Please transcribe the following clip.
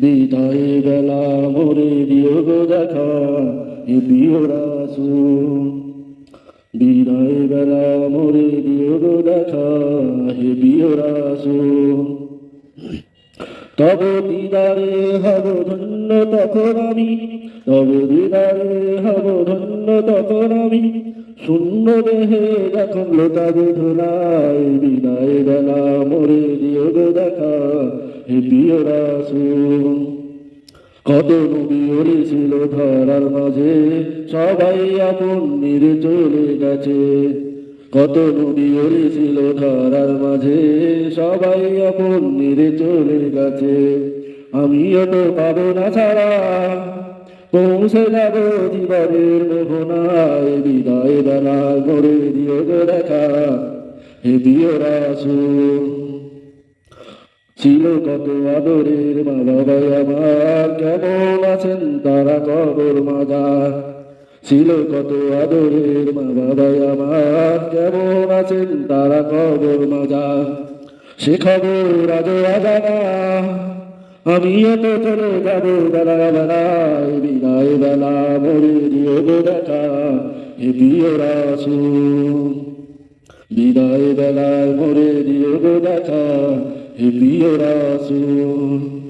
বিদায় বেলা মোরে দিও গো দেখা হে প্রিয় রাসূল বিদায় বেলা মোরে দিও গো দেখা হে প্রিয় রাসূল তব দিদারে হব ধন্য তখন আমি, তব দিদারে হব ধন্য তখন আমি। শূন্য দেহে যখন লোটা বেদনায় বিদায় প্রিয় রাসূল কত নবী ছিল ধরার মাঝে, সবাই আপন নিরে চলে গেছে। কত নবী ছিল ধরার মাঝে, সবাই আপন নিরে চলে গেছে। আমিও তো পাবো না ছাড়া, পৌঁছে যাব জীবনের মোহনায়, বিদায় বেলা করে দিও দেখা। হে প্রিয় রাসূল ছিল কত আদরের মা বাবা আমার কেমন আছেন তারা কবর মাজার। ছিল কত আদরের মা বাবা আমার কেমন আছেন তারা কবর মাজার। সে খবর আজ অজানা আমি এত চলে যাব বেলা বেলায়, বিদায় বেলা মরে গো দেখা হে প্রিয় বিদায় বেলায় মরে গো দেখা হে প্রিয় রাসূল